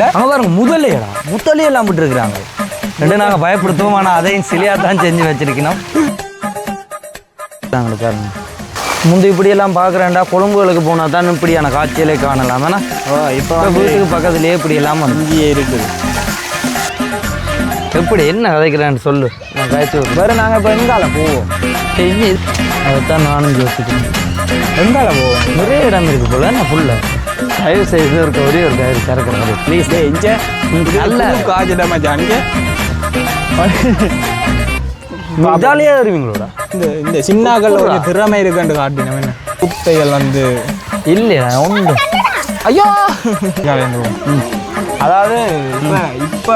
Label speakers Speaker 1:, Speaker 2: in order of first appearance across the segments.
Speaker 1: பாருங்க முதலையடா. முதலையே விட்டுருக்குறாங்க. ரெண்டு நாங்கள் பயப்படுத்துவோம் ஆனால் அதையும் சிலியாக தான் செஞ்சு வச்சிருக்கணும். நாங்கள் பாருங்க. முந்தி இப்படியெல்லாம் பார்க்குறேன்டா கொழும்புகளுக்கு போனால் தான் இப்படியான காட்சியிலே காணலாம்.
Speaker 2: ஓ இப்போ
Speaker 1: வீட்டுக்கு பக்கத்துலேயே இப்படி எல்லாம்
Speaker 2: இங்கேயே இருக்குது.
Speaker 1: எப்படி என்ன கதைக்கிறேன்னு சொல்லு. நான் காய்ச்சி
Speaker 2: வேறு நாங்கள் இப்போ எங்கால போவோம்?
Speaker 1: அதைத்தான் நானும் யோசிக்கிறேன்.
Speaker 2: எங்கால போவோம்?
Speaker 1: நிறைய இடம் இருக்கு போல நான் ஃபுல்ல தயவு செய்து இருக்க ஒரே ஒரு கயிறு திறக்கிறாரு ப்ளீஸ்
Speaker 2: இங்கே.
Speaker 1: நல்ல.
Speaker 2: காஜிட மச்சான் இங்கே
Speaker 1: ஜாலியாக வருவீங்களோடா?
Speaker 2: இந்த இந்த சின்னாக்கள் ஒரு திறமை இருக்குன்னு காட்டினோம் என்ன குத்தைகள் வந்து
Speaker 1: இல்லையா ஒன்று
Speaker 2: ஐயோ! அதாவது இப்போ இப்போ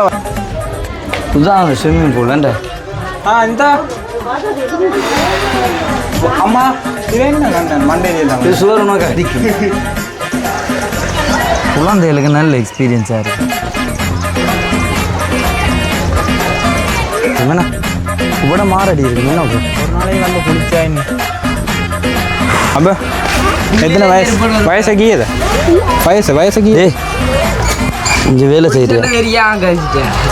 Speaker 1: இதுதான் அந்த ஸ்விம்மிங் பூல்ன்ற
Speaker 2: ஆ இந்த. அம்மா இது என்ன
Speaker 1: இது சுவர் உனக்கு அடிக்கும். குழந்தைகளுக்கு நல்ல எக்ஸ்பீரியன்ஸாக இருக்கு. என்ன? இவ்வளோ மாறடி இருக்கு. என்ன?
Speaker 2: ஒரு நாளைக்கு வந்து குளிச்சா அப்போ எத்தனை வயசு? வயசு கீயது. வயசு வயசு கீ
Speaker 1: ஏய் இங்கே வேலை செய்யறியா?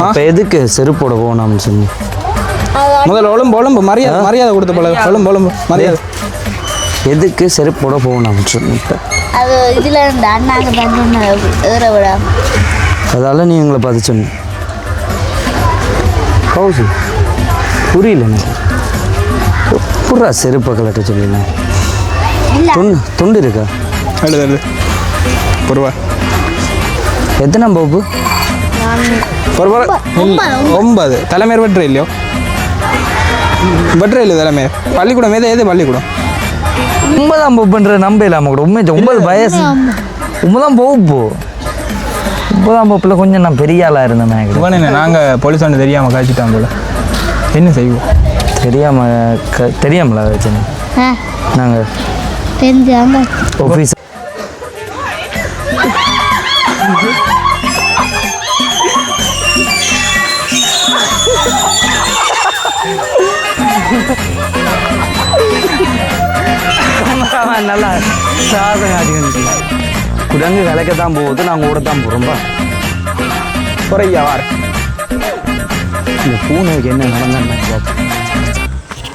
Speaker 1: இப்போ எதுக்கு செருப்போட போகணும்னு சொல்லி?
Speaker 2: முதல்ல ஒழும்பு ஒழும்பு மரியாதை மரியாதை கொடுத்த போல. ஒழும்பு ஒழும்பு மரியாதை.
Speaker 1: எதுக்கு செருப்போட போகணும்னு சொல்லி இப்போ?
Speaker 3: அது இதில் இந்த அண்ணாங்க பண்ண ஏற விடாம
Speaker 1: அதால நீ எங்களை பார்த்து சொன்ன. கௌசி புரியல புறா செருப்பை கலட்ட
Speaker 3: இல்லை.
Speaker 1: துண்டு துண்டு இருக்கா?
Speaker 2: எழுது ஒரு ரூபா
Speaker 1: எத்தனை போப்பு?
Speaker 3: ஒன்பது,
Speaker 2: ஒன்பது தலைமையர் வெட்டுற இல்லையோ? வெட்டுற இல்லையோ தலைமையர்? பள்ளிக்கூடம் எது எது பள்ளிக்கூடம்?
Speaker 1: ஒன்பதாம் போப்புன்ற நம்ப இல்லாம கூட. உண்மை ஒன்பது வயசு ஒன்பதாம் போப்பு ஒன்பதாம் போப்பில் கொஞ்சம் நான் பெரிய ஆளாக இருந்தேன்
Speaker 2: இவன் என்ன நாங்கள் போலீஸ் ஒன்று தெரியாமல் காய்ச்சிட்டான் போல. என்ன செய்வோம்?
Speaker 1: தெரியாம க தெரியாமல வச்சுன்னு நாங்கள்
Speaker 3: தெரிஞ்சாங்க
Speaker 1: ஆஃபீஸ் நல்லா சாதம் காட்டி குரங்கு கலைக்கத்தான் போகுது நாங்கள் ஓடத்தான் போகிறோம்பா
Speaker 2: குறையா வார
Speaker 1: இந்த பூனைக்கு என்ன நடந்தான்னு பார்ப்போம்.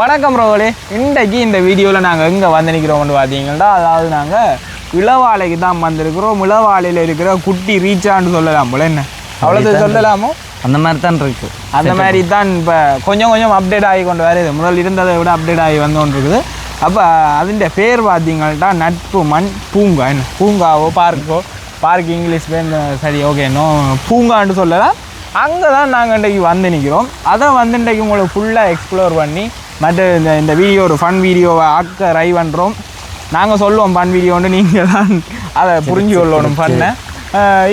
Speaker 2: வணக்கம் ரோலே இன்றைக்கு இந்த வீடியோவில் நாங்கள் எங்கே வந்து நிற்கிறோம்னு பார்த்தீங்கன்னா அதாவது நாங்கள் இளவாலைக்கு தான் வந்திருக்கிறோம். இளவாலையில் இருக்கிற குட்டி ரீச்சான்னு சொல்லலாம் போல என்ன? அவ்வளோது சொல்லலாமோ?
Speaker 1: அந்த மாதிரி தான் இருக்கு.
Speaker 2: அந்த மாதிரி தான் இப்போ கொஞ்சம் கொஞ்சம் அப்டேட் ஆகி கொண்டு வருது. முதல் இருந்ததை விட அப்டேட் ஆகி வந்து கொண்டு இருக்குது அப்போ அதிൻ്റെ பேர் பார்த்தீங்கன்னா நட்பு மண் பூங்கா. என்ன? பூங்காவோ பார்க்கோ பார்க் இங்கிலீஷ் பேர் சரி ஓகே இன்னும் பூங்கான்னு சொல்லலாம் அங்கே தான் நாங்கள் இன்றைக்கு வந்து நிற்கிறோம் அதை வந்து இன்றைக்கு உங்களுக்கு ஃபுல்லாக எக்ஸ்ப்ளோர் பண்ணி மற்ற இந்த இந்த வீடியோ ஒரு ஃபன் வீடியோவை ஆக்க ரை பண்ணுறோம் நாங்கள் சொல்லுவோம் ஃபன் வீடியோன்னு நீங்கள் தான் அதை புரிஞ்சு கொள்ளணும் பண்ண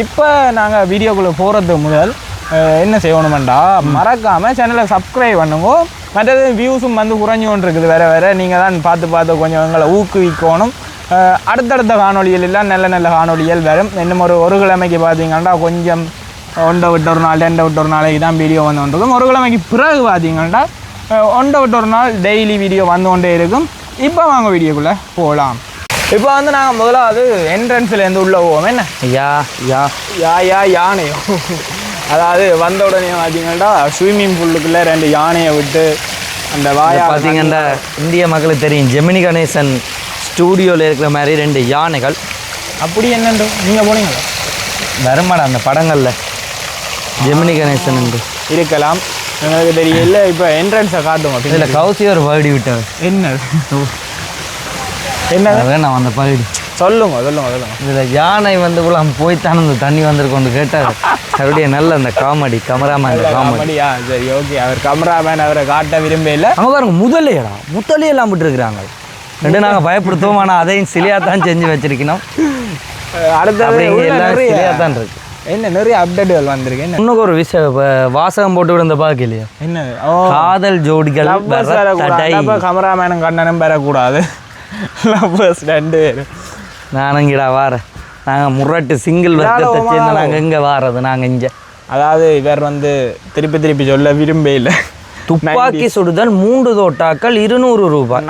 Speaker 2: இப்போ நாங்கள் வீடியோக்குள்ளே போகிறது முதல். என்ன செய்யணுமெண்டா? மறக்காமல் சேனலை சப்ஸ்கிரைப் பண்ணுங்க. மற்றது வியூஸும் வந்து குறைஞ்சு கொண்டு இருக்குது வேறு வேறு. நீங்கள் தான் பார்த்து பார்த்து கொஞ்சம் எங்களை ஊக்குவிக்கணும். அடுத்தடுத்த காணொளிகள் எல்லாம் நல்ல நல்ல காணொளிகள் வரும். இன்னும் ஒரு ஒரு கிழமைக்கு பார்த்தீங்கன்னா கொஞ்சம் ஒன்றை விட்டு ஒரு நாள் ரெண்டை விட்டு ஒரு நாளைக்கு தான் வீடியோ வந்து கொண்டிருக்கும். ஒரு கிழமைக்கு பிறகு பார்த்தீங்கன்னா ஒன்றை விட்டு ஒரு நாள் டெய்லி வீடியோ வந்து கொண்டே இருக்கும். இப்போ வாங்க வீடியோக்குள்ளே போகலாம் இப்போ வந்து நாங்கள் முதலாவது என்ட்ரன்ஸ்லேருந்து உள்ளே போவோம். என்ன?
Speaker 1: யா யா
Speaker 2: யா யா யானையோ. அதாவது வந்த உடனே பார்த்தீங்கன்னா ஸ்விம்மிங் பூலுக்குள்ளே ரெண்டு யானையை விட்டு அந்த வாயா
Speaker 1: பார்த்தீங்கன்னா இந்திய மக்களுக்கு தெரியும் ஜெமினி கணேசன் ஸ்டூடியோவில் இருக்கிற மாதிரி ரெண்டு யானைகள்.
Speaker 2: அப்படி என்னண்டு? நீங்கள் போனீங்களா?
Speaker 1: வருமாடா அந்த படங்களில். ஜெமினி கணேசன் உண்டு
Speaker 2: இருக்கலாம். எங்களுக்கு தெரியல இப்போ என்ட்ரன்ஸை காட்டுவோம்
Speaker 1: இதில். கௌசி ஒரு பகுடி விட்டார்
Speaker 2: என்ன என்ன
Speaker 1: வேணாம் அந்த பகுடி
Speaker 2: சொல்லுங்க சொல்லுங்க சொல்லுங்க.
Speaker 1: இதில் யானை வந்து கூட போய்த்தான் அந்த தண்ணி வந்திருக்கோன்னு கேட்டார். அப்படியே நல்ல அந்த காமெடி கமராமேன் காமெடி
Speaker 2: காமெடியா சரி ஓகே அவர் கேமராமேன் அவரை காட்ட விரும்பல
Speaker 1: அங்கே பாருங்க முதலையடா முதலையே எல்லாம் விட்டுருக்குறாங்க ரெண்டு நாங்கள் பயப்படுத்துவோம் ஆனால் அதையும் சிலியாக தான் செஞ்சு வச்சிருக்கணும்.
Speaker 2: அடுத்தது உள்ள
Speaker 1: எல்லாம் சிலியாக தான் இருக்கு.
Speaker 2: என்ன நிறைய அப்டேட்டுகள் வந்திருக்கு. என்ன?
Speaker 1: இன்னும் ஒரு விஷயம் வாசகம் போட்டு விட இந்த பார்க்கலையா
Speaker 2: என்ன? ஓ.
Speaker 1: காதல் ஜோடிகள்
Speaker 2: கமராமேனும் கண்ணனும் பெறக்கூடாது லவ்வர்ஸ் ரெண்டு பேரும்.
Speaker 1: நானுங்கடா வாரேன் நாங்கள் முரட்டு சிங்கிள் வர்க்கத்தை? சேர்ந்து நாங்கள் எங்கே வாரது? நாங்கள் இங்கே.
Speaker 2: அதாவது இவர் வந்து திருப்பி திருப்பி சொல்ல விரும்ப இல்லை.
Speaker 1: துப்பாக்கி சுடுதல் மூன்று தோட்டாக்கள் இருநூறு ரூபாய்.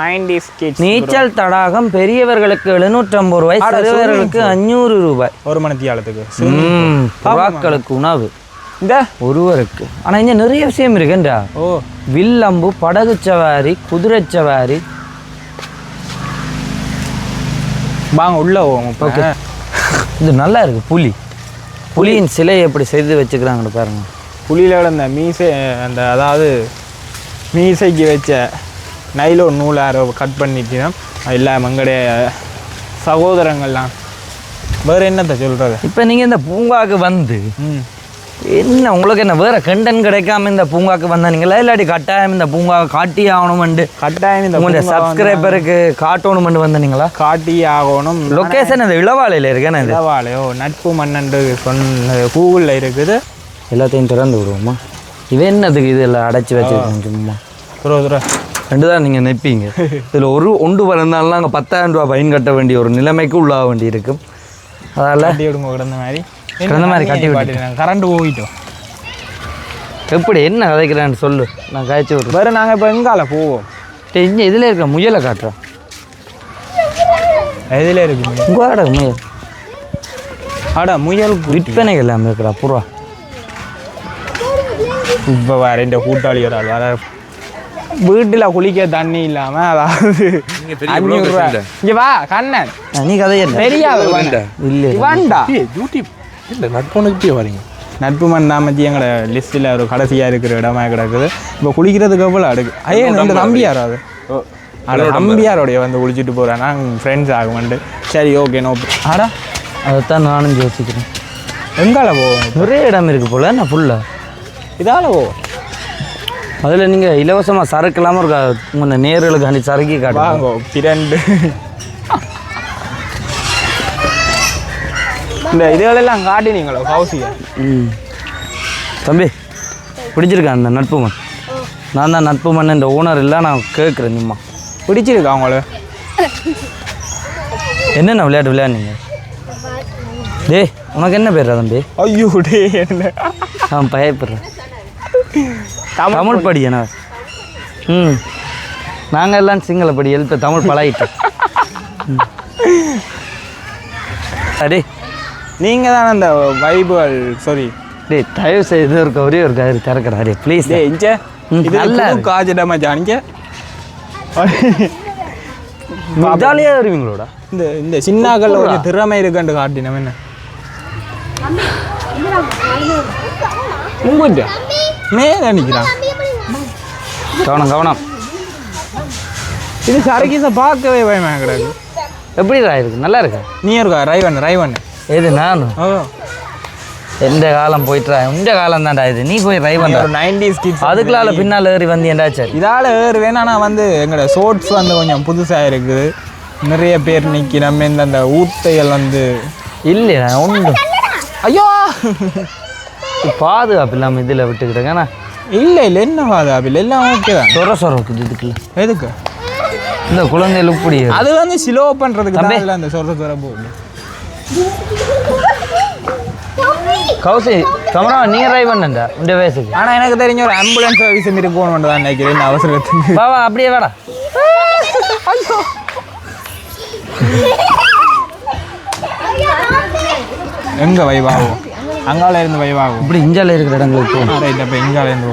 Speaker 1: நீச்சல் தடாகம் பெரியவர்களுக்கு எழுநூற்றம்பது ரூபாய் சிறுவர்களுக்கு அஞ்சூறு ரூபாய்.
Speaker 2: ஒரு மணித்தியாலத்துக்கு.
Speaker 1: புறாக்களுக்கு உணவு.
Speaker 2: இந்த?
Speaker 1: ஒருவருக்கு. ஆனா இங்க நிறைய விஷயம் இருக்குன்றா.
Speaker 2: ஓ.
Speaker 1: வில்லம்பு படகு சவாரி குதிரை சவாரி
Speaker 2: வாங்க உள்ள
Speaker 1: ஓகே. இது நல்லா இருக்கு புலி. புலியின் சிலை எப்படி செய்து வச்சுக்கிறாங்கன்னு பாருங்க.
Speaker 2: புளியில அந்த மீசை அந்த அதாவது மீசைக்கு வச்ச நூலை யாரோ கட் பண்ணிட்டு எல்லாம் எங்களுடைய சகோதரங்கள்லாம் வேற என்னத்த சொல்றது?
Speaker 1: இப்போ நீங்க இந்த பூங்காக்கு வந்து
Speaker 2: ம்.
Speaker 1: என்ன உங்களுக்கு என்ன வேற கண்டன் கிடைக்காம இந்த பூங்காக்கு வந்தானீங்களா? இல்லாட்டி கட்டாயம் இந்த பூங்கா காட்டி ஆகணுமெண்டு?
Speaker 2: கட்டாயம் இந்த
Speaker 1: உங்களுடைய
Speaker 2: வந்து
Speaker 1: சப்ஸ்கிரைபருக்கு காட்டணுமெண்டு வந்தீங்களா
Speaker 2: காட்டி ஆகணும்.
Speaker 1: லொக்கேஷன் இந்த இளவாலையில் இருக்கேன் இது?
Speaker 2: இளவாலையோ நட்பு மன்னன்று சொன்ன கூகுளில் இருக்குது.
Speaker 1: எல்லாத்தையும் திறந்து விடுவோமா இவன் என்னதுக்கு இதெல்லாம் அடைச்சி வச்சிருக்கோம் சும்மா? ரெண்டு தான் நீங்கள் நிற்பீங்க இதில் ஒரு ஒன்று பிறந்தாலும் நாங்கள் பத்தாயிரம் ரூபாய் ஃபைன் கட்ட வேண்டிய ஒரு நிலைமைக்கு உள்ளாக வேண்டி இருக்கும் அதால்
Speaker 2: விடுங்க கிடந்த மாதிரி.
Speaker 1: கிடந்த மாதிரி கட்டி விட்டு.
Speaker 2: கரண்ட் போயிட்டோம்
Speaker 1: எப்படி என்ன கதைக்கிறேன்னு சொல்லு. நான் காய்ச்சி விட்றேன்.
Speaker 2: வேறு நாங்கள் இப்போ எங்கால போவோம்?
Speaker 1: இங்கே இதில் இருக்கிற முயலை காட்டுறேன்
Speaker 2: எதில் இருக்கு முயல்?
Speaker 1: உங்களோட முயல்.
Speaker 2: ஆடா முயல்
Speaker 1: விற்பனைகள் இல்லாமல் இருக்கிறா புறா
Speaker 2: இப்போ வேற இந்த கூட்டாளி ஒரு ஆள் வேற வீட்டில் குளிக்க தண்ணி இல்லாம அதாவது அஞ்சூறுரூவா இங்க வா கண்ணன்.
Speaker 1: நீ கதை
Speaker 2: பெரிய
Speaker 1: இல்லை.
Speaker 2: இவன்டா.
Speaker 4: டியூட்டி இல்லை நட்புணுக்கிட்டே வரீங்க.
Speaker 2: நட்பு மண் நாமத்தி எங்களோட லிஸ்ட்டில் ஒரு கடைசியாக இருக்கிற இடமா கிடக்குது. இப்போ குளிக்கிறதுக்கு எவ்வளோ அடுக்கு ஐயா இந்த தம்பியாரோ அது? அது தம்பியாரோடைய வந்து குளிச்சுட்டு போகிறேன் நாங்கள் ஃப்ரெண்ட்ஸ் ஆகுமெண்டு சரி ஓகே நோ ஆடா
Speaker 1: அதைத்தான் நானும் யோசிக்கிறேன்.
Speaker 2: எங்கால போவோம்?
Speaker 1: நிறைய இடம் இருக்கு போல நான் ஃபுல்லாக
Speaker 2: இதால போவோம்.
Speaker 1: அதில் நீங்கள் இலவசமாக சரக்கு இல்லாமல் இருக்கா உங்கள் நேர்களுக்கு அனுப்பி சரக்கி காட்டுங்க.
Speaker 2: வாங்கோ பிரண்டு இந்த இதுகளெல்லாம் காட்டினீங்களோ கௌசியா
Speaker 1: ம். தம்பி பிடிச்சிருக்கேன் அந்த நட்பு மண் நான் தான் நட்பு மண் இந்த ஓனர் இல்லை நான் கேட்குறேன் நிம்மா.
Speaker 2: பிடிச்சிருக்கா அவங்கள
Speaker 1: என்னென்ன விளையாட்டு விளையாடுனீங்க? டேய் உனக்கு என்ன பேர் தம்பி?
Speaker 2: ஐயோ டே என்ன?
Speaker 1: நான் பயப்படுறேன்.
Speaker 2: தமிழ்
Speaker 1: தமிழ் படிக்கணா ம். நாங்கள் எல்லாம் சிங்கள படி எழுத்து தமிழ் பழகிட்டோம். ம். அடே
Speaker 2: நீங்கள் தான் அந்த வைபுகள் சாரி
Speaker 1: டேய் தயவு செய்து ஒரு ஒரே ஒரு கயிறு திறக்கிறா டே ப்ளீஸ்
Speaker 2: டே இஞ்ச
Speaker 1: ம், நல்லா இருக்கு.
Speaker 2: காஜடமா ஜானிக்க
Speaker 1: ஜாலியாக வருவீங்களோட?
Speaker 2: இந்த இந்த சின்னாக்கள் ஒரு திறமை இருக்குன்னு காட்டினோம் என்ன? உங்கள்கிட்ட மேலே நிற்கிறான்
Speaker 1: கவனம் கவனம்.
Speaker 2: இது சரக்கீசை பார்க்கவே பயமா கிடக்கு
Speaker 1: எப்படிடா இருக்கு? நல்லா இருக்கா?
Speaker 2: நீ இருக்கா? ரைவன் ரைவன்
Speaker 1: ஏது நானும்
Speaker 2: ஓ
Speaker 1: எந்த காலம் போயிட்டுறா? இந்த காலம் தான்டா இது. நீ போய் ட்ரை பண்ணுற
Speaker 2: ஒரு நைன்டிஸ் கிட்ஸ்
Speaker 1: அதுக்குள்ளால பின்னால் ஏறி வந்தியண்டா சரி
Speaker 2: இதால் ஏறு வேணா நான் வந்து எங்களோட ஷோட்ஸ் வந்து கொஞ்சம் புதுசாக இருக்குது. நிறைய பேர் நிற்கி நம்ம இந்த அந்த ஊத்தைகள் வந்து
Speaker 1: இல்லையா ஒன்று
Speaker 2: ஐயோ!
Speaker 1: பாதுகாப்பு இல்லாமல் இதில் விட்டுக்கிட்டேங்க ஆனால்
Speaker 2: இல்லை இல்லை என்ன பாதுகாப்பில் எல்லாம் ஓகே தான்.
Speaker 1: சொர சொரக்குது இதுக்குள்ள.
Speaker 2: எதுக்கு?
Speaker 1: இந்த குழந்தைகள் இப்படி
Speaker 2: அது வந்து ஸ்லோ பண்ணுறதுக்கு. தான் அந்த சொல்கிறது வர போகுது.
Speaker 1: கௌசி கமரா நீ ட்ரை பண்ணண்டா இந்த வயசுக்கு
Speaker 2: ஆனால் எனக்கு தெரிஞ்ச ஒரு ஆம்புலன்ஸ் சர்வீஸ் மாரி போகணும்னு தான் நினைக்கிறேன் அவசரத்துக்கு
Speaker 1: வா வா அப்படியே வாடா.
Speaker 2: எங்கே வைவாகும் அங்கால இருந்து வைவாகும்
Speaker 1: இப்படி இஞ்சால இருக்கிற இடங்களுக்கு போ.
Speaker 2: ரைட் அப்போ எங்கால இருந்து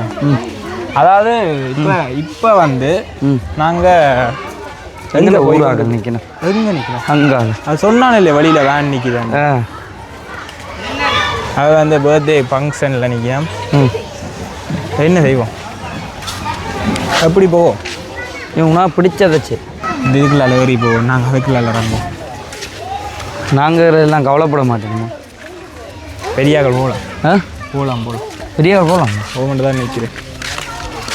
Speaker 2: அதாவது இப்போ இப்போ வந்து நாங்கள்
Speaker 1: எங்கே ஊராக நிற்கணும்
Speaker 2: எங்கே நிற்கிறோம்
Speaker 1: அங்கால.
Speaker 2: அது சொன்னானே இல்லை வழியில் வேன் நிற்கிறாங்க அது வந்து பர்த்டே ஃபங்க்ஷனில் நிற்கிறோம்
Speaker 1: ம்.
Speaker 2: என்ன செய்வோம்? எப்படி போவோம்?
Speaker 1: இவங்கனா பிடிச்சதச்சு
Speaker 2: இதுக்குள்ள ஏறி போவோம். நாங்கள் அதுக்குள்ள இறங்குவோம்.
Speaker 1: நாங்கள் எல்லாம் கவலைப்பட மாட்டோமா
Speaker 2: பெரியாக்கள் போகலாம்.
Speaker 1: ஆ?
Speaker 2: போகலாம் போகலாம்.
Speaker 1: பெரிய போகலாம்?
Speaker 2: போகணும் தான் நிற்கிறேன்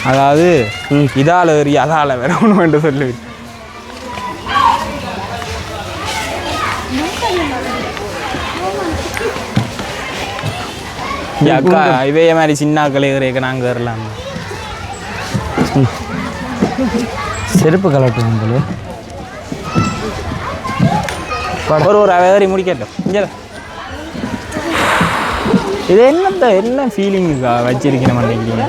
Speaker 2: அதாவது. இதால் ஏறி அதால் வேற ஒன்று என்று சொல்லி அக்கா இவைய மாதிரி சின்னாக்கள் ஏறிய நாங்கள் ஏறலாம்.
Speaker 1: செருப்பு கலட்டு உங்களுக்கு
Speaker 2: ஒரு ஒரு ஏறி முடிக்கட்டும். இங்கே இது என்னத்த என்ன ஃபீலிங்க்கா வச்சிருக்கணும் நினைக்கிறீங்க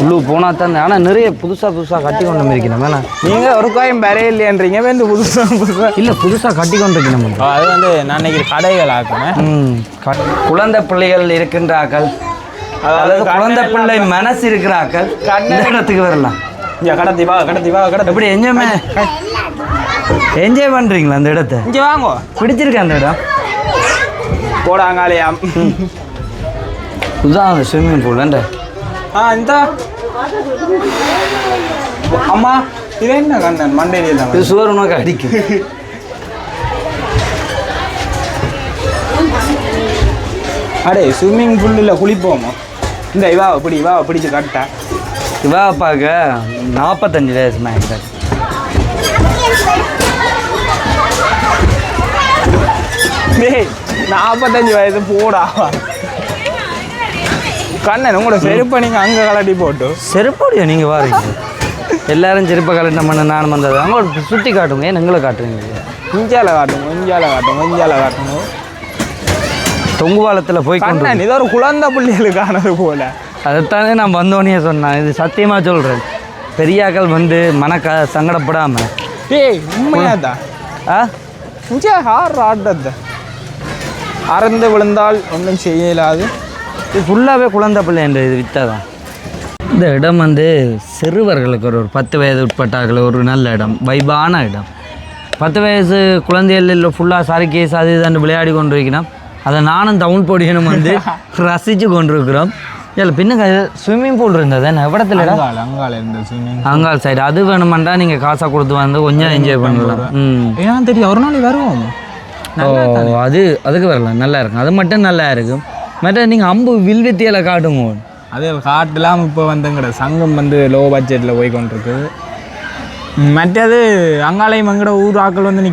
Speaker 1: உள்ளூர் போனால் தான் ஆனால் நிறைய புதுசாக புதுசாக கட்டி கொண்டு இருக்கணும் வேணா.
Speaker 2: நீங்கள் ஒரு காயம் பெரிய இல்லையன்றீங்க வந்து புதுசாக புதுசாக
Speaker 1: இல்லை புதுசாக கட்டி கொண்டு இருக்கணும்.
Speaker 2: அது வந்து நான் நினைக்கிற கடைகள்
Speaker 1: க- குழந்தை பிள்ளைகள் இருக்கின்றாக்கள் அதாவது குழந்தை பிள்ளை மனசு இருக்கிறாக்கள் இந்த இடத்துக்கு வரலாம்.
Speaker 2: இங்கே கடத்தி வா கடத்தி வா கடத்தி.
Speaker 1: எப்படி என்ஜாய்மே என்ஜாய் பண்ணுறீங்களா அந்த இடத்த?
Speaker 2: இங்கே வாங்கோ.
Speaker 1: பிடிச்சிருக்கா அந்த இடம்?
Speaker 2: போடாங்காலையா
Speaker 1: இதுதான் அந்த ஸ்விம்மிங் பூல்ன்ற
Speaker 2: ஆ இந்த அம்மா இது என்ன கண்ணன் மண்டையில தான்
Speaker 1: இது சுவர் உனக்கு அடிக்கும்
Speaker 2: அடே ஸ்விம்மிங் பூல்லில் குளிப்போமோ இந்த இவா பிடி இவா பிடிச்சு கட்ட
Speaker 1: இவா அப்பாவுக்கு நாற்பத்தஞ்சு வயசு மேக்ஸ்
Speaker 2: டேய் நாற்பத்தஞ்சு வயசு போடா கண்ணன் உங்களோட செருப்பை நீங்கள் அங்கே கலட்டி போட்டு.
Speaker 1: செருப்போடியா நீங்கள் வாரீங்க? எல்லாரும் செருப்பை கலட்டின பண்ண நானும் வந்தது. அவங்க சுற்றி காட்டுங்க. ஏன் எங்களை காட்டுறீங்க?
Speaker 2: இஞ்சால காட்டுங்க இஞ்சால காட்டுங்க இஞ்சால காட்டுங்க.
Speaker 1: தொங்கு பாலத்தில் போய் கொண்டு
Speaker 2: கண்ணன் இது ஒரு குழந்தை பிள்ளைகளுக்கானது போல.
Speaker 1: அதைத்தானே நான் வந்தோடனே சொன்னேன். இது சத்தியமாக சொல்கிறேன் பெரியாக்கள் வந்து மனக்க சங்கடப்படாமல்
Speaker 2: டேய்
Speaker 1: ஆ?
Speaker 2: இங்கே ஹார் ஆட்டத்தை. அறந்து விழுந்தால் ஒன்றும் செய்ய இயலாது
Speaker 1: இது ஃபுல்லாகவே குழந்தை பிள்ளைன்ற இது வித்தா தான் இந்த இடம் வந்து சிறுவர்களுக்கு ஒரு பத்து வயது உட்பட்டார்கள் ஒரு நல்ல இடம் வைபான இடம். பத்து வயசு குழந்தைகள் ஃபுல்லாக சரக்கேஸ் அது இதுன்னு விளையாடி கொண்டு இருக்கிறோம் அதை நானும் தமிழ் பொடியனும் வந்து ரசித்து கொண்டு இருக்கிறோம் இதில் பின்னுங்க ஸ்விம்மிங் பூல் இருந்தது. எவ்வளத்துல
Speaker 2: அங்கால அங்கால இருந்த ஸ்விம்மிங்
Speaker 1: அங்கால் சைடு அது வேணுமெண்டா நீங்கள் காசை கொடுத்து வந்து கொஞ்சம் என்ஜாய் பண்ணலாம். ம்.
Speaker 2: ஏன் தெரியும் ஒரு நாள் வருவோம்.
Speaker 1: ஓ அது அதுக்கு வரலாம். நல்லா இருக்கும். அது மட்டும் நல்லா இருக்கும். மற்ற நீங்கள் அம்பு வில்வித்தியில் காட்டுங்க.
Speaker 2: அது காட்டெல்லாம் இப்போ வந்துங்கிற சங்கம் வந்து லோ பட்ஜெட்டில் போய் கொண்டிருக்குது மற்றது அங்காளையும் அங்கட ஊர் ஆக்கள் வந்து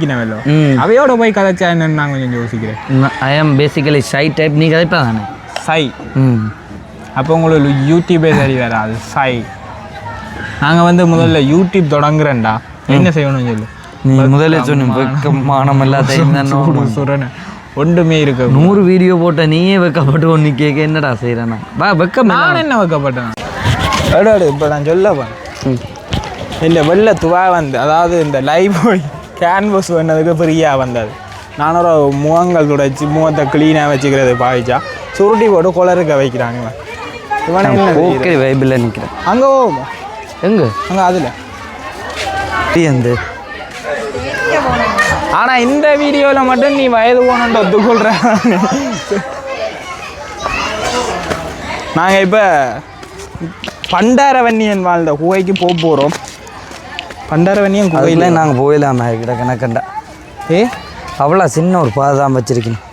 Speaker 1: ம்.
Speaker 2: அவையோட போய் கதைச்சா என்னன்னு நான் கொஞ்சம் யோசிக்கிறேன்.
Speaker 1: ஐ ஆம் பேசிக்கலி ஷை டைப் நீ கதைப்பா தானே?
Speaker 2: சை
Speaker 1: ம்.
Speaker 2: அப்போ உங்களுக்கு யூடியூபே சரி வராது. சை நாங்கள் வந்து முதல்ல யூடியூப் தொடங்குறேன்டா. என்ன செய்யணும் சொல்லு.
Speaker 1: நீ முதல்ல சொன்ன மானம் எல்லாத்தையும்
Speaker 2: சுரன்னு ஒன்றுமே இருக்கு
Speaker 1: நூறு வீடியோ போட்ட நீயே வெக்கப்பட்டு ஒன்று கேட்க என்னடா செய்கிறேன்னா வா வெக்கம்
Speaker 2: நான் என்ன வைக்கப்பட்டேன்? எடு இப்போ நான் சொல்ல போறேன்.
Speaker 1: ம்.
Speaker 2: இந்த வெள்ளை துவா வந்து அதாவது இந்த லைவ் போய் கேன்வஸ் பண்ணதுக்கு ஃப்ரீயாக வந்தது. நான் ஒரு முகங்கள் துடைச்சி முகத்தை க்ளீனாக வச்சுக்கிறது பாவிச்சா சுருட்டி போட்டு குளறுக்க வைக்கிறான் இவன்.
Speaker 1: ஓகே வைபிளில் நிற்கிறேன்
Speaker 2: அங்கே போவோம்?
Speaker 1: எங்கே?
Speaker 2: அங்கே அதில்.
Speaker 1: எந்த
Speaker 2: ஆனால் இந்த வீடியோவில் மட்டும் நீ வயது போனன்ட்டு ஒத்துக்கொள்ற நாங்கள் இப்போ பண்டாரவன்னியன் வாழ்ந்த குகைக்கு போக போகிறோம் பண்டாரவன்னியன் குகையில்
Speaker 1: நாங்கள் போயிடலாமே கிட்ட கணக்கண்டா.
Speaker 2: ஏ?
Speaker 1: அவ்வளோ சின்ன ஒரு பாதை தான் வச்சிருக்கணும்.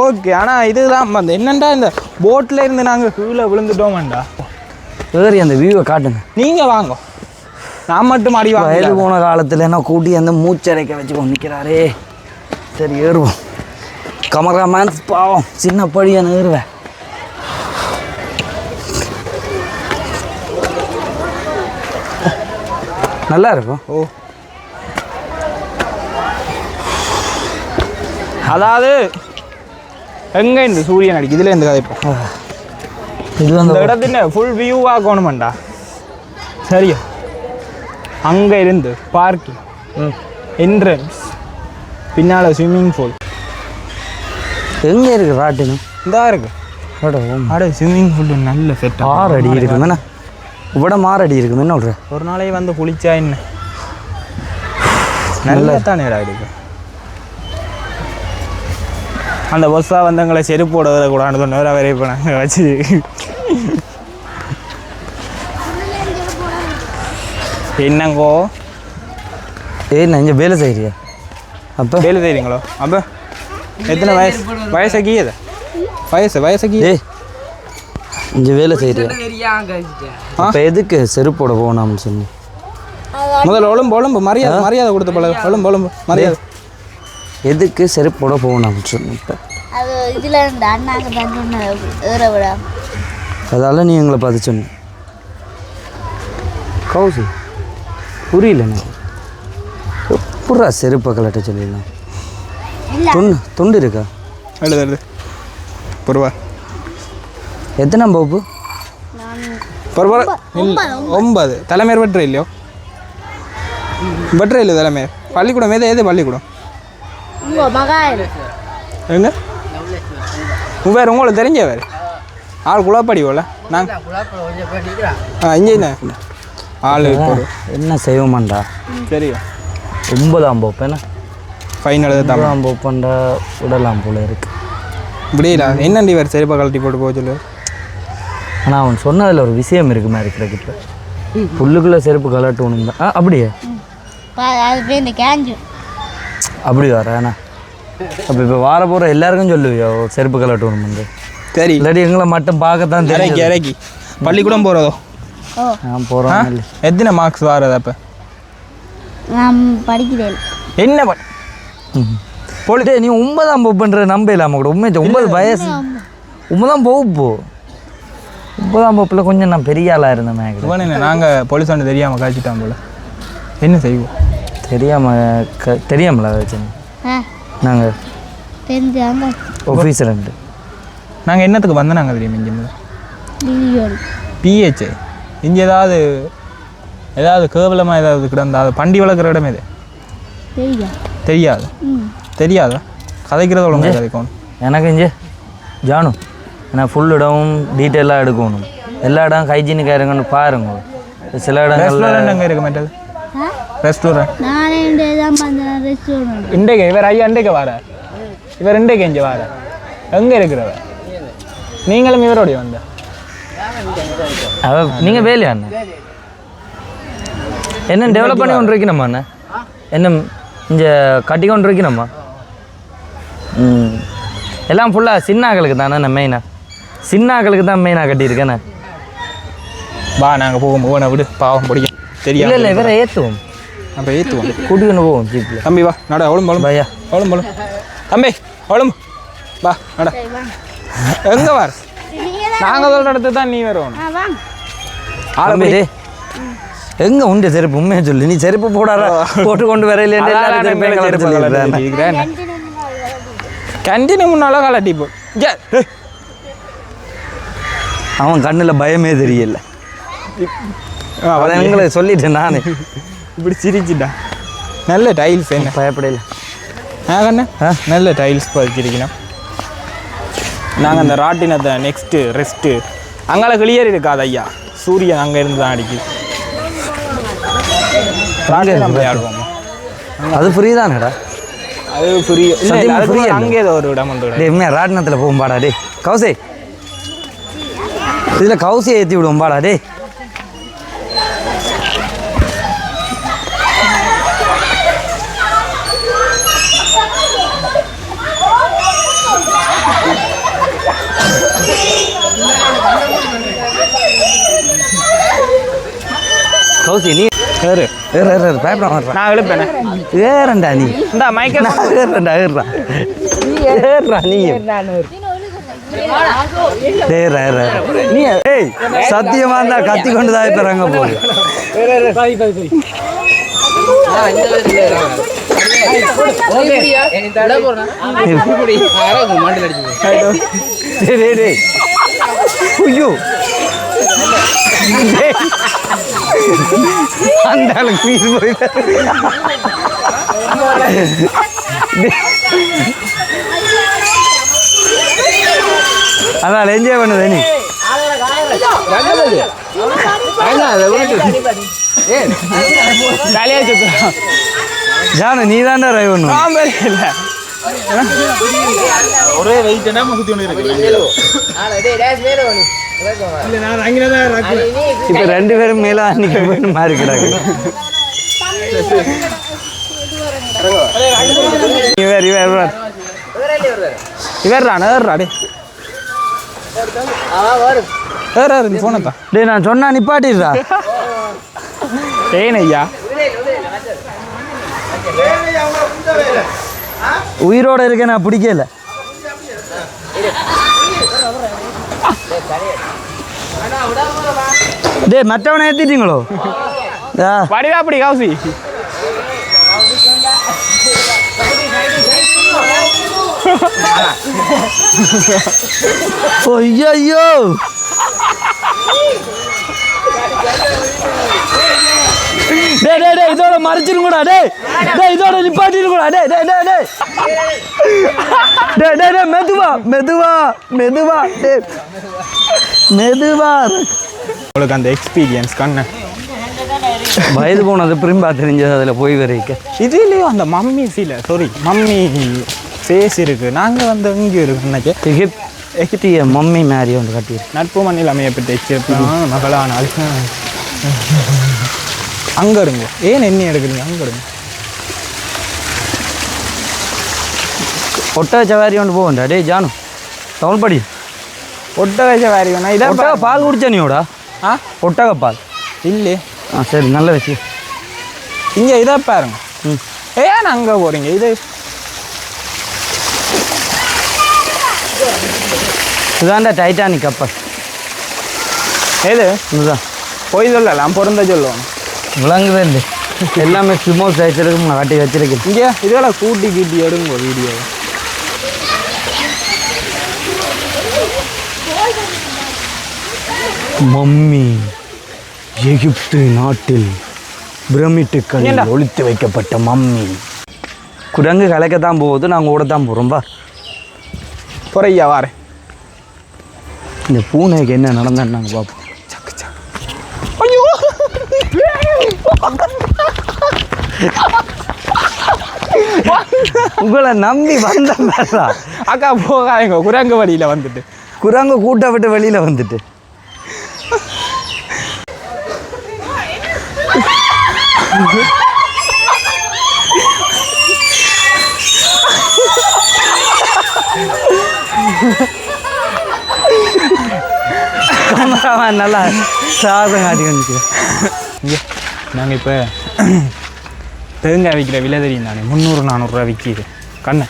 Speaker 2: ஓகே ஆனால் இதுதான் அந்த என்னண்டா இந்த போட்டில் இருந்து நாங்கள் கீழே விழுந்துட்டோமாண்டா.
Speaker 1: ஏறி அந்த வியூவை காட்டுங்க.
Speaker 2: நீங்கள் வாங்க. நான் மட்டும் அடி
Speaker 1: வயது
Speaker 2: வாங்க
Speaker 1: போன காலத்தில் என்ன கூட்டி அந்த மூச்சரைக்க வச்சு நிற்கிறாரே சரி ஏறுவோம். கமராமேன் பாவம் சின்ன படியான ஏறுவேன் நல்லா இருக்கும்.
Speaker 2: ஓ. அதாவது எங்க இந்த சூரியன் அடிக்கு இதுல இருந்து கதைப்போம்.
Speaker 1: இது
Speaker 2: இந்த
Speaker 1: வந்து
Speaker 2: இடத்துல ஃபுல் வியூவாக காணுமாண்டா. சரியா. அங்கே இருந்து பார்க்கிங் என்ட்ரன்ஸ் பின்னால் ஸ்விம்மிங் பூல்
Speaker 1: எங்கே இருக்கு ராட்டினம்
Speaker 2: இந்தா இருக்கு.
Speaker 1: அட,
Speaker 2: ஸ்விம்மிங் பூல் நல்ல செட்
Speaker 1: ஆறு அடி இருக்கும் என்ன? இவ்வளோ மாறு அடி இருக்கும் என்ன விட்ற
Speaker 2: ஒரு நாளே வந்து குளிச்சா என்ன? நல்ல தானே இருக்கு அந்த பஸ்ஸா வந்து எங்களை செருப்போட வரக்கூடாதுன்னு சொன்னவர் அவரே இப்போ நாங்கள் வச்சு என்னங்கோ?
Speaker 1: நான் இங்கே வேலை செய்கிறியா அப்போ?
Speaker 2: வேலை செய்றீங்களோ? அப்போ? எத்தனை வயசு? வயசு கீயது வயசு வயசு கீய
Speaker 1: ஏய் இங்கே வேலை செய்கிறியா அப்போ எதுக்கு செருப்போட போகணும்னு சொன்னி?
Speaker 2: முதல்ல ஒழும்பு ஒழும்பு மரியாதை மரியாதை கொடுத்த பழகு. ஒழும்பு ஒழும்பு மரியாதை.
Speaker 1: எதுக்கு செருப்போட போகணும்னு சொன்னி இப்போ?
Speaker 3: அது இதில் இருந்து அண்ணாக்கு தான் சொன்னது ஏற விட
Speaker 1: அதால நீ எங்களை பார்த்து சொன்ன. கௌசி. புரியல எனக்கு. எப்படா செருப்பை கலட்ட சொல்லிடலாம் துண்டு துண்டு இருக்கா?
Speaker 2: எழுது எழுது. பொறுவா.
Speaker 1: எத்தனை
Speaker 2: பரவாயில்ல ஒன்பது தலைமையர் வெட்டுற இல்லையோ? வெட்டுற இல்லை தலைமையர். பள்ளிக்கூடம் எது எது பள்ளிக்கூடம்? எங்க? வேறு உங்களுக்கு தெரிஞ்சவர் ஆள் குழப்படி போல. நாங்கள் ஆ இங்கே என்ன? ஆள்
Speaker 1: என்ன செய்வோமாண்டா?
Speaker 2: சரியா
Speaker 1: ஒன்பதாம் வகுப்பு என்ன?
Speaker 2: ஃபைன் எழுத தான்
Speaker 1: வகுப்புண்டா விடலாம் போல இருக்கு.
Speaker 2: இப்படியா என்னண்டி வேறு செருப்பா கழட்டி போட்டு போக சொல்லு?
Speaker 1: ஆனால் அவன் சொன்னதில் ஒரு விஷயம் இருக்கு மாதிரி இருக்கிற இப்போ புல்லுக்குள்ளே செருப்பு கலட்டணும் தான் ஆ அப்படியே? அப்படி வரேண்ணா அப்போ இப்போ வார போகிற எல்லாருக்கும் சொல்லுவியோ செருப்பு கலட்டணும் வந்து
Speaker 2: சரி.
Speaker 1: இல்லாட்டி எங்களை மட்டும் பார்க்கத்தான்
Speaker 2: இறக்கி
Speaker 1: தெரியும்
Speaker 2: இறக்கி. பள்ளிக்கூடம் போகிறதோ
Speaker 1: நான் போகிறோம்
Speaker 2: எத்தனை மார்க்ஸ் வாரது அப்போ?
Speaker 3: நான் படிக்கிறேன்.
Speaker 2: என்ன ப-
Speaker 1: போலிட்டே நீ ஒன்பதாம் வகுப்புன்ற நம்ப இல்லாம கூட. உண்மை ஒன்பது வயசு. ஒன்பதாம் வகுப்பு. ஒன்பதாம் வகுப்பில் கொஞ்சம் நான் பெரிய ஆளாக இருந்தேன்
Speaker 2: இவன் என்ன நாங்கள் போலீஸ் ஒன்று தெரியாமல் காய்ச்சிட்டான் போல. என்ன செய்வோம்?
Speaker 1: தெரியாம க தெரியாமல வச்சு.
Speaker 3: ஆ.
Speaker 1: நாங்கள்
Speaker 3: தெரிஞ்சாங்க.
Speaker 1: ஆஃபீஸர்
Speaker 2: நாங்கள் என்னத்துக்கு வந்தோம் நாங்கள் தெரியும் இங்கே
Speaker 3: வீடியோ
Speaker 2: பிஹெச் இங்கே ஏதாவது ஏதாவது கேவலமாக ஏதாவது கிடந்தா அது பண்டி வளர்க்குற இடம் இது.
Speaker 3: தெரியா?
Speaker 2: தெரியாது.
Speaker 3: ம்.
Speaker 2: தெரியாதா? கதைக்கிறது ஒழுங்கு கதைக்கணும்.
Speaker 1: எனக்கு இங்கே. ஜானு ஏன்னா ஃபுல் இடமும் டீட்டெயிலாக எடுக்கணும். எல்லா இடம் ஹைஜீனிக்காக இருங்கன்னு பாருங்க. சில இடங்கள்ல
Speaker 2: ரெஸ்டாரண்ட் எங்கே இருக்கு
Speaker 3: ஆ?
Speaker 2: ரெஸ்டாரண்ட் இன்றைக்கு இவர் ஐயா இன்றைக்கு வார. இவர் இன்றைக்கு இங்கே வார. எங்கே இருக்கிறவர்? நீங்களும் இவரோடைய வந்த.
Speaker 1: அவ நீங்கள் வேலையா அண்ணன் என்ன டெவலப் பண்ணி கொண்டு இருக்கணுமா அண்ணன் என்ன இங்கே கட்டி கொண்டு இருக்கணுமா ம். எல்லாம் ஃபுல்லாக சின்ன ஆக்களுக்கு தானே மெயினாக சின்ன ஆக்களுக்கு தான் மெயினாக கட்டியிருக்கேண்ணே
Speaker 2: வா நாங்கள் போவோம். போவோம் விடு. பாவம் பிடிக்கும்.
Speaker 1: இல்லை
Speaker 2: தெரியாது
Speaker 1: இல்லை வேற ஏற்றுவோம்
Speaker 2: அப்போ ஏற்றுவோம்
Speaker 1: கூட்டி கொண்டு போவோம் ஜீப்பில்
Speaker 2: தம்பி வா நட அவளும் பழம்
Speaker 1: பையா.
Speaker 2: அவளும் பழம் தம்பி அவளும். வா நட. எங்கே வார நாங்கள் சொல்கிற இடத்துக்கு தான் நீ வரணும்
Speaker 3: ஆ வாங்க.
Speaker 2: ஆளை
Speaker 1: டேய் எங்க உண்டு செருப்பு? உண்மையை சொல்லு. நீ செருப்பு போடாத. போட்டு கொண்டு வர இல்லையா?
Speaker 2: கேன்டீன் முன்னால கலட்டி போ. ஜே ஏய்,
Speaker 1: அவன் கண்ணுல பயமே தெரியல. அவன் எங்களை சொல்லிட்டேன் நானு.
Speaker 2: இப்படி சிரிச்சுட்டா. நல்ல டைல்ஸ் என்ன?
Speaker 1: பயப்படையில
Speaker 2: ஆ கண்ணு. நல்ல டைல்ஸ் பதிச்சிருக்கணும் நாங்கள் அந்த ராட்டினத்தை நெக்ஸ்ட்டு ரெஸ்ட்டு அங்கால கிளியர் இருக்காது ஐயா. சூரியன் அங்கே இருந்து தான் அடிக்குது. ராட்டினம் விளையாடுவோம்
Speaker 1: அது ஃப்ரீ தானேடா?
Speaker 2: அது மேல
Speaker 1: இல்ல.
Speaker 2: அங்கே ஏதோ ஒரு இடம்
Speaker 1: டேய் உண்மையா ராட்டினத்தில் போகும் பாடா டே கௌசே. இதில் கௌசியை ஏற்றி விடுவோம் பாடா டே கௌசி நீ
Speaker 2: ஏறு.
Speaker 1: ஏறு ஏறு ஏறு. பயப்பட வர்றா
Speaker 2: நான் எழுப்பேனே.
Speaker 1: ஏறண்டா நீ.
Speaker 2: இந்த மைக்கேல்
Speaker 1: நான் ஏறுறேன்டா ஏறுறா ஏறுறா நீ. நீ ஏய் சத்தியமா இருந்தா கத்தி கொண்டு தான் தராங்க போகுது. டேய் டேய் டேய் ஐயோ. டேய். அந்த ஆளுக்கு உயிர் போயிட்டாரு அதான் என்ஜாய் பண்ணுது நீ ஜானு நீ தான்டா
Speaker 2: இல்லை
Speaker 4: ஒரே வெயிட் என்ன சுத்தி ஒன்று இருக்கு
Speaker 1: இப்போ ரெண்டு பேரும் மேலே அன்னைக்கு போயிட்டு மாறி கிடாக்கு
Speaker 2: இவர் இவர். இவர் ஏர் ஏர் நீ போன தான்
Speaker 1: டேய் நான் சொன்னா நிப்பாட்டிடுறா.
Speaker 2: ஏன் ஐயா.
Speaker 1: உயிரோட இருக்க நான் பிடிக்கல. டேய் மற்றவனை ஏற்றிட்டீங்களோ ஆ
Speaker 2: வடிவா அப்படி காசி
Speaker 1: ஐயோ டேய் டேய் டேய் இதோட மறைச்சிருங்கடா டேய். டேய் இதோட நிப்பாட்டிருங்கடா டேய் டேய் டேய் டேய். டேய் டேய் டேய் மெதுவா மெதுவா மெதுவா டேய். மெதுவா.
Speaker 2: உங்களுக்கு அந்த எக்ஸ்பீரியன்ஸ் கண்ணு.
Speaker 1: வயது போனது பிரிம்பா தெரிஞ்சது அதில் போய் வரைக்க.
Speaker 2: இதுலேயும் அந்த மம்மி சீல சாரி மம்மி ஃபேஸ் இருக்கு. நாங்கள் வந்து இங்கே இருக்கு அன்னைக்கு.
Speaker 1: எகிப் எகிப்திய மம்மி மாதிரி ஒன்று கட்டியிருக்கு.
Speaker 2: நட்பு மண்ணில் அமையப்பட்ட வச்சிருப்போம் மகளான அதுக்கு அங்கே இருங்க ஏன் என்ன எடுக்கிறீங்க? அங்கே இருங்க
Speaker 1: ஒட்டக சவாரி ஒன்று போகண்டா டேய் ஜானு தமிழ் படி.
Speaker 2: ஒட்ட வச்ச வேறு வேணா. இதான்
Speaker 1: ஒட்டக பால் குடிச்ச நீயோடா?
Speaker 2: ஆ?
Speaker 1: ஒட்டக பால்.
Speaker 2: இல்லை.
Speaker 1: ஆ சரி நல்ல விஷயம்.
Speaker 2: இங்கே இதை பாருங்க.
Speaker 1: ம்.
Speaker 2: ஏன் அங்கே போகிறீங்க இது
Speaker 1: இதுதான்டா டைட்டானிக் கப்பல்.
Speaker 2: எது?
Speaker 1: இதுதான்
Speaker 2: பொய் சொல்லலாம் பொருந்த சொல்லுவோம்.
Speaker 1: விளங்குதே இல்லை எல்லாமே ஸ்லிமோ சைஸிருக்கு நான் கட்டி வச்சிருக்கேன்.
Speaker 2: இங்கே இதெல்லாம் கூட்டி கீட்டி எடுங்க வீடியோ.
Speaker 1: மம்மி எகிப்து நாட்டில் பிரமிட்டுக்களில் ஒளித்து வைக்கப்பட்ட மம்மி. குரங்கு கலைக்கத்தான் போகுது நாங்கள் ஓட தான் போகிறோம்பா
Speaker 2: பொறையா வாரேன்.
Speaker 1: இந்த பூனைக்கு என்ன நடந்தான்னு நாங்கள் பார்ப்போம். உங்களை நம்பி வந்த மேலா
Speaker 2: அக்கா போகாதீங்க. குரங்கு வழியில் வந்துட்டு.
Speaker 1: குரங்கு கூட்ட விட்டு வெளியில் வந்துட்டு. கேமராமேன் நல்லா சாதம் காட்டி
Speaker 2: இங்கே. நாங்கள் இப்போ தேங்காய் விற்கிற விலை தெரியும் தானே? முந்நூறு நானூறுரூவா விற்கிது கண்ணை.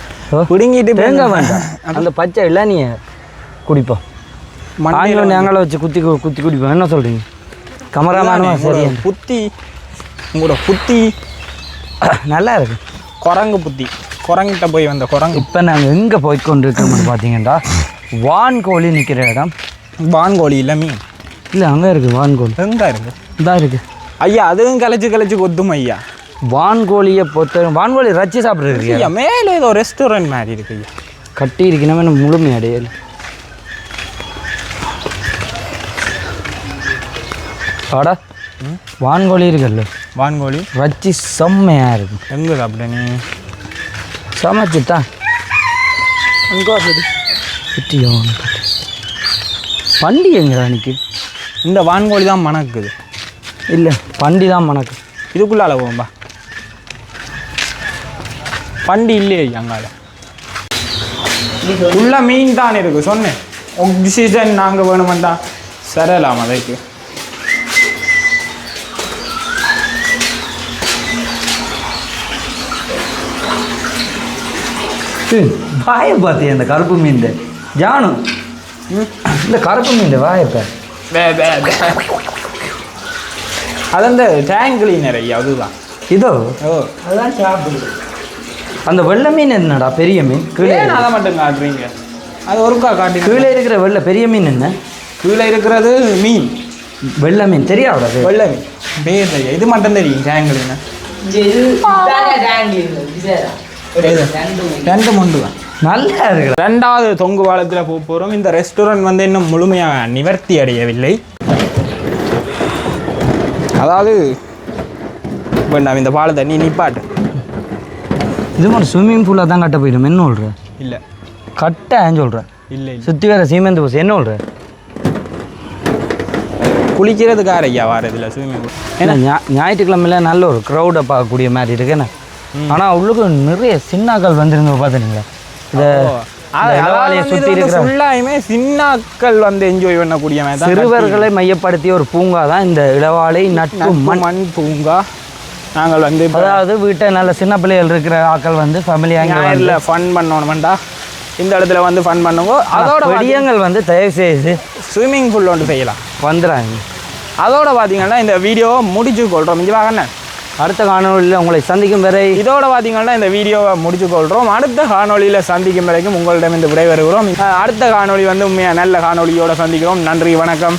Speaker 2: பிடுங்கிட்டு
Speaker 1: தேங்காய் வேண்டாம். அந்த பச்சை இளநிய குடிப்போம். ஆங்கிலம் ஞாங்களை வச்சு குத்தி குத்தி குடிப்போம். என்ன சொல்கிறீங்க கமராமானுமா சரி
Speaker 2: புத்தி உங்களோட புத்தி.
Speaker 1: நல்லா இருக்கு.
Speaker 2: குரங்கு புத்தி. குரங்கிட்ட போய் வந்த குரங்கு.
Speaker 1: இப்போ நாங்கள் எங்கே போய் கொண்டு இருக்கோம்னு பார்த்தீங்கன்னா வான்கோழி நிற்கிற இடம்.
Speaker 2: வான்கோழி இல்லை மீன்.
Speaker 1: இல்லை அங்கே இருக்குது வான்கோழி.
Speaker 2: எங்கே இருக்கு?
Speaker 1: இதாக இருக்கு.
Speaker 2: ஐயா அதுவும் கலைச்சு கலைச்சு கொத்தும் ஐயா.
Speaker 1: வான்கோழியை பொறுத்த வான்கோழி ரச்சி சாப்பிட்றது
Speaker 2: ஐயா மேலே ஏதோ ரெஸ்டாரண்ட் மாதிரி இருக்கு ஐயா.
Speaker 1: கட்டி இருக்கணும் முழுமை அடையல் ஆடா வான்கோழி இருக்குல்ல.
Speaker 2: வான்கோழி?
Speaker 1: ரச்சி செம்மையாக இருக்கும்
Speaker 2: எங்கே சாப்பிட்ட நீ?
Speaker 1: குட்டியோ பண்டி எங்கடா நிற்கு
Speaker 2: இந்த வான்கோழி தான் மணக்குது.
Speaker 1: இல்லை பண்டி தான் மணக்கு.
Speaker 2: இதுக்குள்ளால போகும்பா பண்டி இல்லையே அங்கால. உள்ள மீன் தான் இருக்கு சொன்னேன். ஆக்சிஜன் நாங்கள் வேணுமெண்டா சரலாம் அதுக்கு.
Speaker 1: வாயை பார்த்தியா இந்த கருப்பு மீன் ஜானு இந்த கருப்பு மீன் வாயப்ப
Speaker 2: அது அந்த டேங்க் கிளீனர் ஐயா அதுதான்.
Speaker 1: இதோ
Speaker 2: ஓ.
Speaker 1: அதான் சாப்பிடுது அந்த வெள்ளை மீன் என்னடா பெரிய மீன்? கீழே
Speaker 2: ஏன் அதை மட்டும் காட்டுறீங்க? அது ஒருக்கா காட்டி
Speaker 1: கீழே இருக்கிற வெள்ளை பெரிய மீன் என்ன?
Speaker 2: கீழே இருக்கிறது மீன்.
Speaker 1: வெள்ளை மீன் தெரியாதா அது?
Speaker 2: வெள்ளை மீன். பேர் ஐயா இது மட்டும் தெரியும் டேங்க் கிளீனர் ரெண்டு முண்டு தான்.
Speaker 1: நல்லா இருக்கிற
Speaker 2: ரெண்டாவது தொங்கு பாலத்தில் போக போகிறோம் இந்த ரெஸ்டாரண்ட் வந்து இன்னும் முழுமையாக நிவர்த்தி அடையவில்லை. அதாவது வேண்டாம் இந்த பாலத்தை நீ நிப்பாட்டு.
Speaker 1: இது மாதிரி ஸ்விம்மிங் பூலாக தான் கட்ட போயிடும் என்ன சொல்கிற
Speaker 2: இல்லை.
Speaker 1: கட்டேன்னு சொல்கிறேன்
Speaker 2: இல்லை
Speaker 1: சுற்றி வேற சீமெந்து பூசி என்ன சொல்கிற
Speaker 2: குளிக்கிறதுக்கார ஐயா வாரதில்ல ஸ்விம்மிங் பூல்
Speaker 1: ஏன்னா ஞாயிற்றுக்கிழமையில நல்ல ஒரு க்ரௌடை பார்க்கக்கூடிய மாதிரி இருக்கு என்ன? ஆனால் உள்ளுக்கு நிறைய சின்னாக்கள் வந்துருங்க பார்த்துருங்களா இதை
Speaker 2: ஃபுல்லாயுமே சின்னாக்கள் வந்து என்ஜாய் பண்ணக்கூடிய மாதிரி தான்
Speaker 1: சிறுவர்களை மையப்படுத்திய ஒரு பூங்கா தான் இந்த இளவாலை நட்பு மண்.
Speaker 2: பூங்கா. நாங்கள் வந்து
Speaker 1: அதாவது வீட்டை நல்ல சின்ன பிள்ளைகள் இருக்கிற ஆட்கள் வந்து ஃபேமிலியாக
Speaker 2: ஞாயிறில் ஃபன் பண்ணணுமெண்டா? இந்த இடத்துல வந்து ஃபன் பண்ணுங்க. அதோட
Speaker 1: வெடியங்கள் வந்து தயவு செய்து
Speaker 2: ஸ்விம்மிங் பூல் ஒன்று செய்யலாம்.
Speaker 1: வந்துடுறாங்க
Speaker 2: அதோட பார்த்தீங்கன்னா இந்த வீடியோவை முடிச்சு கொள்கிறோம் இங்கே வாங்கண்ணே
Speaker 1: அடுத்த காணொலியில் உங்களை சந்திக்கும் வரை
Speaker 2: இதோட பார்த்தீங்கன்னா இந்த வீடியோவை முடிச்சு கொள்கிறோம் அடுத்த காணொளியில் சந்திக்கும் வரைக்கும் உங்களிடம் இந்த விடைபெறுகிறோம் அடுத்த காணொளி வந்து உண்மையாக நல்ல காணொலியோடு சந்திக்கிறோம். நன்றி வணக்கம்.